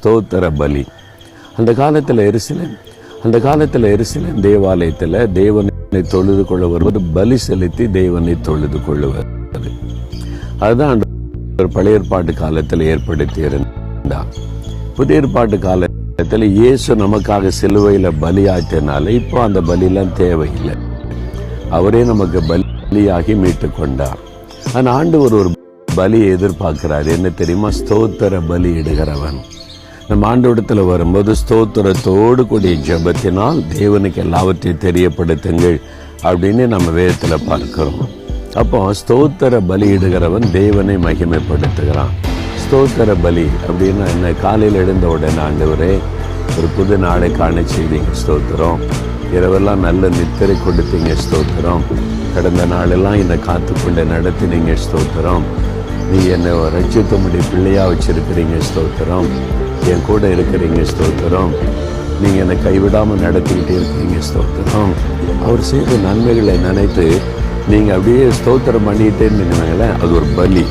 ஸ்தோத்திர பலி. அந்த காலத்தில் எரிசிலன் அந்த காலத்தில் எரிசிலன் தேவாலயத்தில் தேவனை தொழுது கொள்ள வருவது பலி செலுத்தி தேவனை தொழுது கொள்ளுவது. அதுதான் பழைய ஏற்பாட்டு காலத்தில் ஏற்படுத்தி இருந்தார் புதிய ஏற்பாட்டு காலத்தில் இயேசு நமக்காக சிலுவையில் பலியாற்றினால இப்போ அந்த பலியெல்லாம் தேவையில்லை. அவரே நமக்கு பலியாகி மீட்டு கொண்டார் ஆனால் ஆண்டு ஒரு பலியை எதிர்பார்க்கிறார். என்ன தெரியுமா? ஸ்தோத்திர பலி இடுகிறவன். நம்ம ஆண்டோடத்தில் வரும்போது ஸ்தோத்திரத்தோடு கூடிய ஜெபத்தினால் தேவனுக்கு எல்லாவற்றையும் தெரியப்படுத்துங்கள் அப்படின்னு நம்ம வேதத்தில் பார்க்கிறோம். அப்போ ஸ்தோத்திர பலியிடுகிறவன் தேவனை மகிமைப்படுத்துகிறான். ஸ்தோத்திர பலி அப்படின்னா என்ன? காலையில் எழுந்த உடனே ஆண்டவரே ஒரு புது நாளை காண செய்தீங்க ஸ்தோத்திரம். இரவெல்லாம் நல்ல நித்திரை கொடுத்தீங்க ஸ்தோத்திரம். கடந்த நாளெல்லாம் என்னை காத்துக்கொண்டு நடத்தினீங்க ஸ்தோத்திரம். நீ என்னை ரட்சித்தமுடைய பிள்ளையாக வச்சுருக்கிறீங்க ஸ்தோத்திரம். என் கூட இருக்கிறீங்க ஸ்தோத்திரம். நீங்கள் என்னை கைவிடாமல் நடத்திக்கிட்டே இருக்கிறீங்க ஸ்தோத்திரம். அவர் செய்த நன்மைகளை நினைத்து நீங்கள் அப்படியே ஸ்தோத்திரம் பண்ணிகிட்டே நினைங்களேன் அது ஒரு பலி.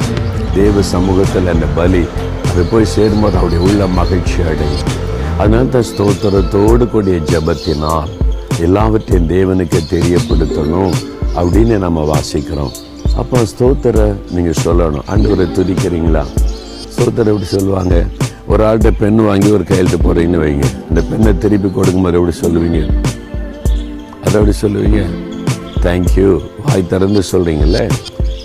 தேவ சமூகத்தில் அந்த பலி. அது போய் சேரும்போது அவருடைய உள்ள மகிழ்ச்சி அடையும். அதனால் தான் ஸ்தோத்திரத்தோடு கூடிய ஜபத்தினால் எல்லாவற்றையும் தேவனுக்கு தெரியப்படுத்தணும் அப்படின்னு நம்ம வாசிக்கிறோம். அப்போ ஸ்தோத்திர நீங்கள் சொல்லணும். ஆண்டவரை துதிக்கிறீங்களா? ஸ்தோத்திரம் எப்படி சொல்லுவாங்க? ஒரு ஆள்கிட்ட பெண் வாங்கி ஒரு கையெழுத்து போகிறீங்கன்னு வைங்க. இந்த பெண்ணை திருப்பி கொடுக்கும்போது எப்படி சொல்லுவீங்க? அதை எப்படி சொல்லுவீங்க? தேங்க்யூ வாய் திறந்து சொல்கிறீங்கல்ல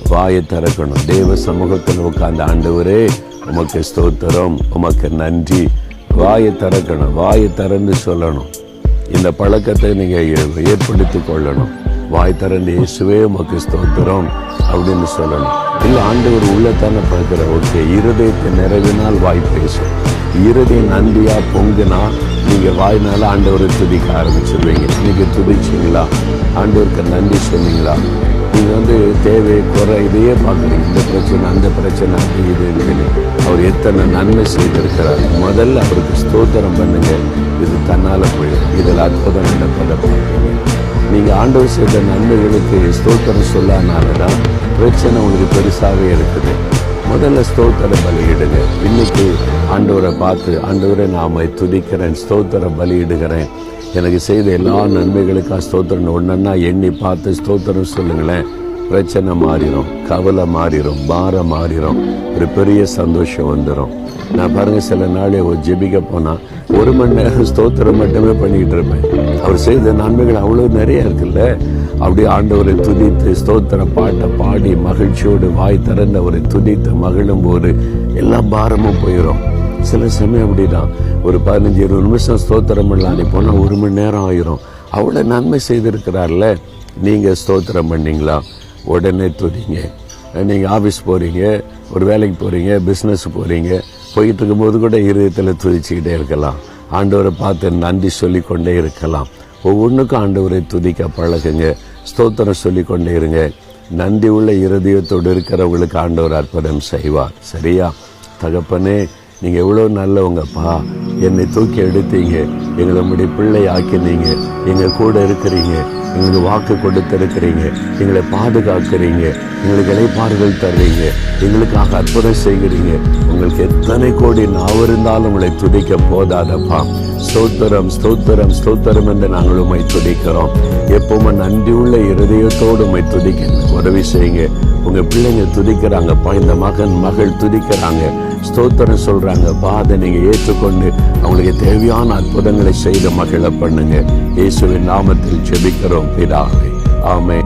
வாயை திறக்கணும். தேவ சமூகத்தில் உட்கார்ந்த ஆண்டவரே உமக்கு ஸ்தோத்திரம் உமக்கு நன்றி. வாயை திறக்கணும். வாயை திறந்து சொல்லணும். இந்த பழக்கத்தை நீங்கள் ஏற்படுத்தி கொள்ளணும். வாய் திறந்து இயேசுவே உமக்கு ஸ்தோத்திரம் அப்படின்னு சொல்லணும். இல்லை ஆண்டவர் உள்ளத்தானே பழக்கிற ஓகே இருதயத்தை நிறைவினால் வாய் பேசும். இருதயம் நன்றியா பொங்குனா நீங்கள் வாய்னால ஆண்டவரை துதிக்க ஆரம்பிச்சிருவீங்க. நீங்கள் துதிச்சிங்களா? ஆண்டவருக்கு நன்றி சொன்னீங்களா? நீங்கள் வந்து தேவை குறை இதையே பார்க்குறீங்க இந்த பிரச்சனை அந்த பிரச்சனை அது இது இதுன்னு. அவர் எத்தனை நன்மை செய்திருக்கிறார். முதல்ல அவருக்கு ஸ்தோத்திரம் பண்ணுங்கள் இது தன்னால் போயிடும். இதில் அற்புதம் நடப்பதை பார்ப்பீங்க. நீங்கள் ஆண்டவர் செய்த நன்மைகளுக்கு ஸ்தோத்திரம் சொல்லாதனால தான் பிரச்சனை உங்களுக்கு பெருசாகவே இருக்குது. முதல்ல ஸ்தோத்திர பலியிடுங்க. இன்னைக்கு ஆண்டவரை பார்த்து ஆண்டவரை நாம துதிக்கிறேன் ஸ்தோத்திர பலியிடுகிறேன். எனக்கு செய்த எல்லா நன்மைகளுக்காக ஸ்தோத்திரம் ஒன்றுன்னா எண்ணி பார்த்து ஸ்தோத்திரம் சொல்லுங்களேன். பிரச்சனை மாறிடும் கவலை மாறிடும் பாரம் மாறிடும் ஒரு பெரிய சந்தோஷம் வந்துடும் நான் பாருங்க சில நாளே ஒரு ஜெபிக்க போனால் ஒரு மணி நேரம் ஸ்தோத்திரம் மட்டுமே பண்ணிக்கிட்டு இருப்பேன். அவர் செய்த நன்மைகள் அவ்வளோ நிறைய இருக்குல்ல? அப்படியே ஆண்டவரை துதித்து ஸ்தோத்திர பாட்டை பாடி மகிழ்ச்சியோடு வாய் திறந்த ஒரு துதித்து மகிழும் போது எல்லா பாரமும் போயிடும் சில சமயம் அப்படிதான் ஒரு பதினஞ்சு இருபது நிமிஷம் ஸ்தோத்திரம் பண்ணலாம் போனால் ஒரு மணி நேரம் ஆயிரும். அவ்வளோ நன்மை செய்திருக்கிறார்ல? நீங்கள் ஸ்தோத்திரம் பண்ணீங்களா? உடனே துதிங்க நீங்கள் ஆஃபீஸ் போகிறீங்க ஒரு வேலைக்கு போகிறீங்க பிஸ்னஸ் போகிறீங்க போயிட்டு இருக்கும்போது கூட இருதயத்தில் துதிச்சுக்கிட்டே இருக்கலாம். ஆண்டவரை பார்த்து நன்றி சொல்லிக்கொண்டே இருக்கலாம். ஒவ்வொன்றுக்கும் ஆண்டவரை துதிக்க பழகுங்க. ஸ்தோத்திரம் சொல்லிக்கொண்டே இருங்க. நன்றி உள்ள இருதயத்தோடு இருக்கிறவங்களுக்கு ஆண்டவர் அற்புதம் செய்வார். சரியா? தகப்பனே நீங்கள் எவ்வளோ நல்லவங்கப்பா. என்னை தூக்கி எடுத்தீங்க. எங்களை நம்முடைய பிள்ளை ஆக்கினீங்க எங்கள் கூட இருக்கிறீங்க. எங்களுக்கு வாக்கு கொடுத்துருக்கிறீங்க. எங்களை பாதுகாக்கிறீங்க. எங்களுக்கு இலைப்பாறுகள் தர்றீங்க எங்களுக்காக அற்புதம் செய்கிறீங்க. உங்களுக்கு எத்தனை கோடி நான் இருந்தாலும் உங்களை துதிக்க போதாதப்பா. ஸ்தோத்திரம் ஸ்தோத்திரம் ஸ்தோத்திரம் என்று நாங்கள் உண்மை துதிக்கிறோம். எப்பவுமே நன்றி உள்ள இருதயத்தோடு உண்மை துதிக்க உதவி செய்யுங்க. உங்கள் பிள்ளைங்க துதிக்கிறாங்கப்பா. இந்த மகன் மகள் துதிக்கிறாங்க. ஸ்தோத்திரம் சொல்கிறாங்க பாதை நீங்கள் ஏற்றுக்கொண்டு அவங்களுக்கு தேவையான அற்புதங்களை செய்த மகிழ பண்ணுங்க. இயேசுவின் நாமத்தில் ஜெபிக்கிறோம். பிதாவே. ஆமே